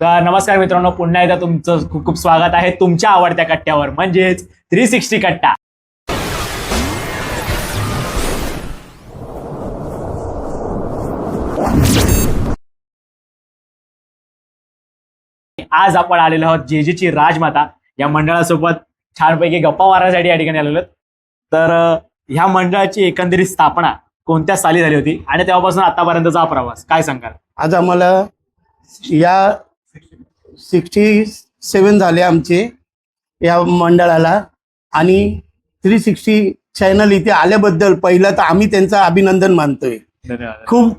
तर नमस्कार मित्रांनो पुन्हा एकदा तुमचं खूप खूप स्वागत आहे तुमच्या आवडत्या कट्ट्यावर म्हणजेच थ्री सिक्स्टी कट्टा. आज आपण आलेलो आहोत जेजेची राजमाता. या मंडळासोबत छानपैकी गप्पा मारण्यासाठी या ठिकाणी आलेलो तर ह्या मंडळाची एकंदरीत स्थापना कोणत्या साली झाली होती? आणि तेव्हापासून आतापर्यंतचा प्रवास काय सांगाल? आज आम्हाला या सिक्स्टी सेवन झाले आमचे या मंडळाला. आणि थ्री सिक्स्टी चॅनल इथे आल्याबद्दल पहिलं तर आम्ही त्यांचं अभिनंदन मानतोय. खूप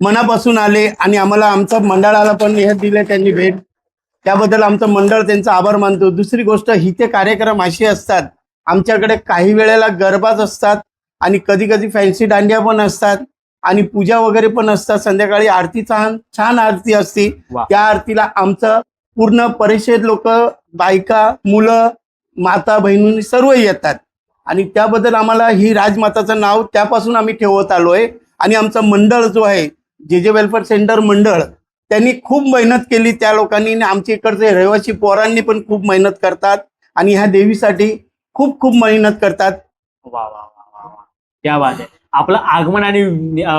मनापासून आले आणि आम्हाला आमच्या मंडळाला पण हे दिले त्यांनी भेट. त्याबद्दल आमचं मंडळ त्यांचा आभार मानतो. दुसरी गोष्ट इथे कार्यक्रम असे असतात आमच्याकडे काही वेळेला गरबाच असतात आणि कधी कधी फॅन्सी दांडिया पण असतात आणि पूजा वगैरे पण असतात. संध्याकाळी आरती छान छान आरती असते. त्या आरतीला आमचं पूर्ण परिषद लोक बायका मुलं माता बहिणी सर्व येतात. आणि त्याबद्दल आम्हाला ही राजमाताचं नाव त्यापासून आम्ही ठेवत आलोय. आणि आमचं मंडळ जो आहे जे जे वेलफेअर सेंटर मंडळ त्यांनी खूप मेहनत केली त्या लोकांनी. आणि आमच्या इकडचे रहिवासी पोरांनी पण खूप मेहनत करतात. आणि ह्या देवीसाठी खूप खूप मेहनत करतात. वा वा वा वा वा. क्या बात आहे. आपलं आगमन आणि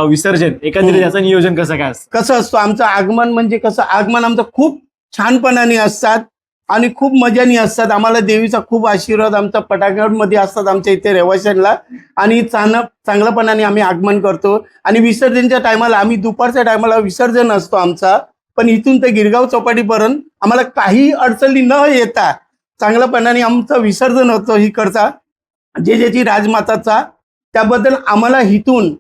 विसर्जन एकंदरीत हम्म. याचं नियोजन कसं काय असतं? कसं असतं? आमचं आगमन म्हणजे कसं? आगमन आमचं खूप छानपणाने असतात आणि खूप मजानी असतात. आम्हाला देवीचा खूप आशीर्वाद आमचा पटांगणमध्ये असतात आमच्या इथे रहिवाशांना. आणि चांग चांगल्यापणाने आम्ही आगमन करतो. आणि विसर्जनच्या टायमाला आम्ही दुपारच्या टायमाला विसर्जन असतो आमचा. पण इथून ते गिरगाव चौपाटीपर्यंत आम्हाला काही अडचणी न येता चांगल्यापणाने आमचं विसर्जन होतं इकडचा. जे ज्याची राजमाताचा. त्याबद्दल आम्हाला इथून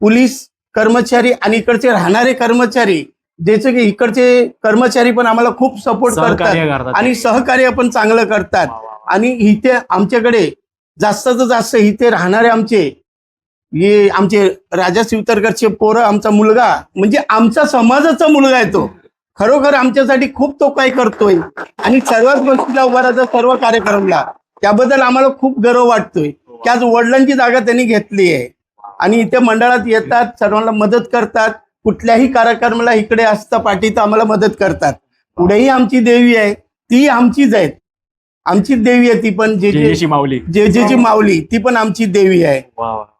पोलीस कर्मचारी आणि इकडचे राहणारे कर्मचारी ज्याचे की इकडचे कर्मचारी पण आम्हाला खूप सपोर्ट करतात. आणि सहकार्य पण चांगलं करतात. आणि इथे आमच्याकडे जास्तीत जास्त इथे राहणारे आमचे हे आमचे राजा शिवतरकरचे पोरं आमचा मुलगा म्हणजे आमचा समाजाचा मुलगा आहे तो. खरोखर आमच्यासाठी खूप तो काय करतोय. आणि सर्वच गोष्टीला उभा राहतो सर्व कार्यक्रमला. त्याबद्दल आम्हाला खूप गर्व वाटतोय. की आज वडिलांची जागा त्यांनी घेतली आहे. आणि इथे मंडळात येतात सर्वांना मदत करतात. कुठल्याही कार्यक्रमाला इकडे असता पाठीत आम्हाला मदत करतात. पुढेही आमची देवी आहे ती आमचीच आहे. आमचीच देवी आहे ती पण जे जे जेजेची माऊली. जे जेची माऊली ती पण आमची देवी आहे.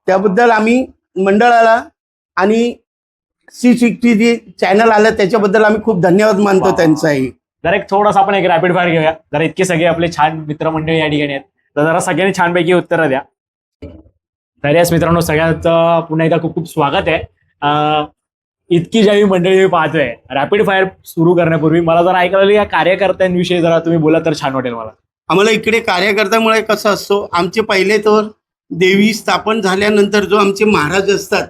त्याबद्दल आम्ही मंडळाला आणि सी सिक्स्टी जे चॅनल आलं त्याच्याबद्दल आम्ही खूप धन्यवाद मानतो. त्यांचाही. जरा एक थोडासा आपण एक रॅपिड फायर घेऊया. जरा इतके सगळे आपले छान मित्रमंडळी या ठिकाणी आहेत. तर जरा सगळ्यांनी छानपैकी उत्तरं द्या. तर याच मित्रांनो सगळ्याचं पुन्हा एकदा खूप खूप स्वागत आहे. अं, इतकी ज्यावेळी मंडळी मी पाहतोय रॅपिड फायर सुरू करण्यापूर्वी मला जरा ऐकायला या कार्यकर्त्यांविषयी जरा तुम्ही बोला तर छान वाटेल मला. आम्हाला इकडे कार्यकर्त्यामुळे कसं असतो आमचे पहिले तर देवी स्थापन झाल्यानंतर जो आमचे महाराज असतात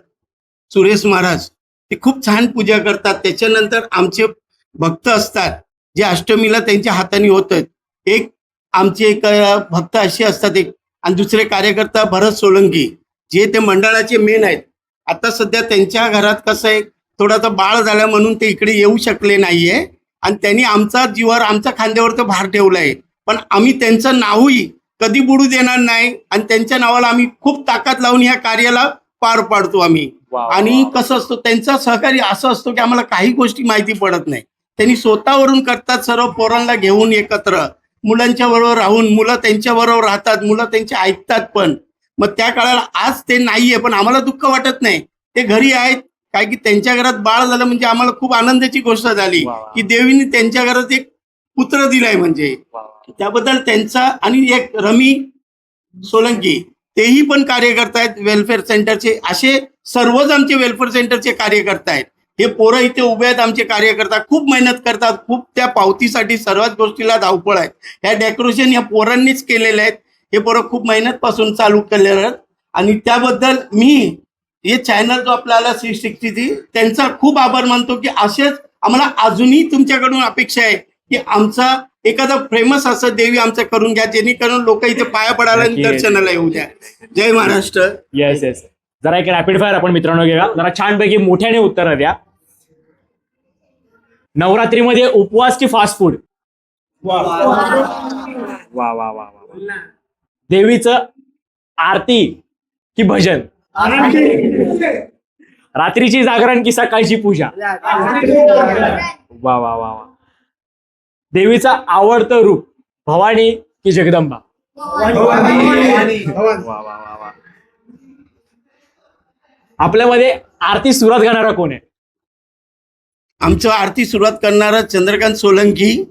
सुरेश महाराज ते खूप छान पूजा करतात. त्याच्यानंतर आमचे भक्त असतात जे अष्टमीला त्यांच्या हाताने होत आहेत एक आमचे एक भक्त असे असतात एक आणि दुसरे कार्यकर्ता भरत सोलंकी जे ते मंडळाचे मेन आहेत. आता सध्या त्यांच्या घरात कसं आहे थोडासा बाळ झाला म्हणून ते इकडे येऊ शकले नाहीये. आणि त्यांनी आमचा जीवावर आमच्या खांद्यावर तो भार ठेवलाय. पण आम्ही त्यांचं नावही कधी बुडू देणार नाही आणि त्यांच्या नावाला आम्ही खूप ताकद लावून ह्या कार्याला पार पाडतो आम्ही. आणि. कसं असतो त्यांचा सहकार्य असं असतो की आम्हाला काही गोष्टी माहिती पडत नाही. त्यांनी स्वतःवरून करतात सर्व पोरांना घेऊन एकत्र. मुलांच्या बरोबर राहून मुलं त्यांच्या बरोबर राहतात मुलं त्यांचे ऐकतात पण. मग त्या काळाला आज ते नाहीये पण आम्हाला दुःख वाटत नाही. ते घरी आहेत काय की त्यांच्या घरात बाळ झालं म्हणजे आम्हाला खूप आनंदाची गोष्ट झाली. की देवीने त्यांच्या घरात एक पुत्र दिलाय म्हणजे. त्याबद्दल त्यांचा आणि एक रमी सोलंकी तेही पण कार्यकर्ता आहेत वेलफेअर सेंटरचे असे सर्वच आमचे वेलफेअर सेंटरचे कार्यकर्ता आहेत हे पोरं इथे उभे आहेत आमचे कार्यकर्ता खूप मेहनत करतात खूप त्या पावतीसाठी सर्वच गोष्टीला धावपळ आहे ह्या डेकोरेशन या पोरांनीच केलेले आहेत. हे पोरं खूप मेहनत पासून चालू केलेले आहेत. आणि त्याबद्दल मी हे चॅनल जो आपल्याला सी सिक्स्टी त्यांचा खूप आभार मानतो की असेच आम्हाला अजूनही तुमच्याकडून अपेक्षा आहे की आमचा एखादा फेमस असं देवी आमचं करून घ्या जेणेकरून लोक इथे पाया पडायला. दर्शनाला येऊ द्या. जय महाराष्ट्र. येस येस जरा एक रॅपिड फायर आपण मित्रांनो घेऊया. जरा छानपैकी मोठ्याने उत्तर द्या. नवरात्रीमध्ये उपवास की फास्ट फूड वा वा वा वा वा. देवीचं आरती की भजन? रात्रीची जागरण की सकाळची पूजा. वा वा वा वा. देवीचा आवडतं रूप भवानी की जगदंबा? आपल्यामध्ये आरती सुरुवात करणारा कोण आहे? आमचं आरती सुरुवात करणारा चंद्रकांत सोलंकी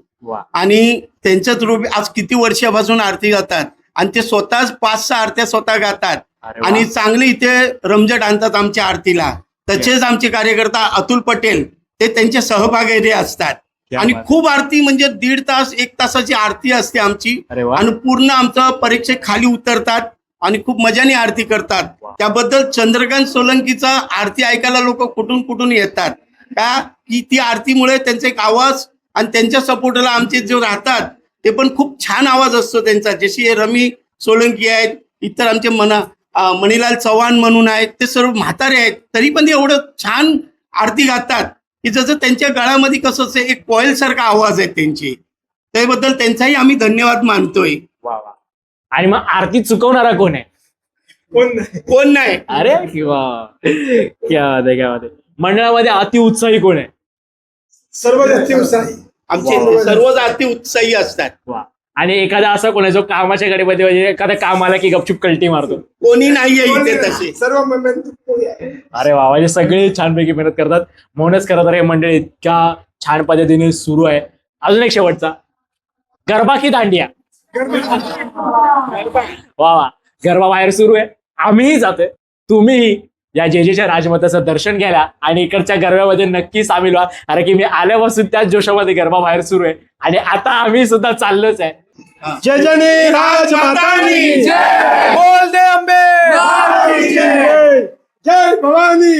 आणि त्यांच्याच रूप आज किती वर्षापासून आरती गातात? आणि ते स्वतःच पाच सहा आरत्या स्वतः गातात. आणि चांगले इथे रमजट आणतात आमच्या आरतीला. तसेच आमचे कार्यकर्ता अतुल पटेल ते त्यांच्या सहभागी असतात. आणि. खूप आरती म्हणजे दीड तास एक तासाची आरती असते आमची. आणि पूर्ण आमचं परीक्षेत खाली उतरतात आणि खूप मजाने आरती करतात. त्याबद्दल चंद्रकांत सोलंकीचा आरती ऐकायला लोक कुठून कुठून येतात? का? की ती आरतीमुळे त्यांचा एक आवाज आणि त्यांच्या सपोर्टला आमचे जे राहतात ते पण खूप छान आवाज असतो त्यांचा. जशी हे रमी सोलंकी आहेत इतर आमचे मना मणिलाल चव्हाण म्हणून आहेत ते सर्व म्हातारे आहेत तरी पण ते एवढं छान आरती गातात की जसं त्यांच्या गळामध्ये कसं असं एक कॉईल सारखा आवाज आहे त्यांची. त्याबद्दल त्यांचाही आम्ही धन्यवाद मानतोय. आणि मग आरती चुकवणारा कोण आहे? कोण नाही. अरे किंवा क्या बात आहे, क्या बात आहे. मंडळामध्ये अति उत्साही कोण आहे? सर्व जाती उत्साही. आमचे. सर्व जाती उत्साही असतात. वा. आणि एखादा असा कोण आहे जो कामाच्या गडीमध्ये म्हणजे एखादा काम आला की गपचूप कल्टी मारतो. कोणी नाहीये इथे तसे सर्व मेहनत कोणी आहे. अरे वा म्हणजे सगळे छानपैकी मेहनत करतात. म्हणूनच खरं तर हे मंडळ इतक्या छान पद्धतीने सुरू आहे. अजून एक शेवटचा. गरबा की दांडिया? वा वा गरबा बाहेर सुरू आहे. आम्हीही जातोय. तुम्हीही या जेजेच्या राजमताचं दर्शन घ्यायला आणि इकडच्या गरब्यामध्ये नक्की सामील व्हा. कारण की मी आल्यापासून त्याच जोशामध्ये गरबा बाहेर सुरू आहे. आणि आता आम्ही सुद्धा चाललोच आहे. जय जनी राजमातानी जय. बोल दे अंबे जय जय भवानी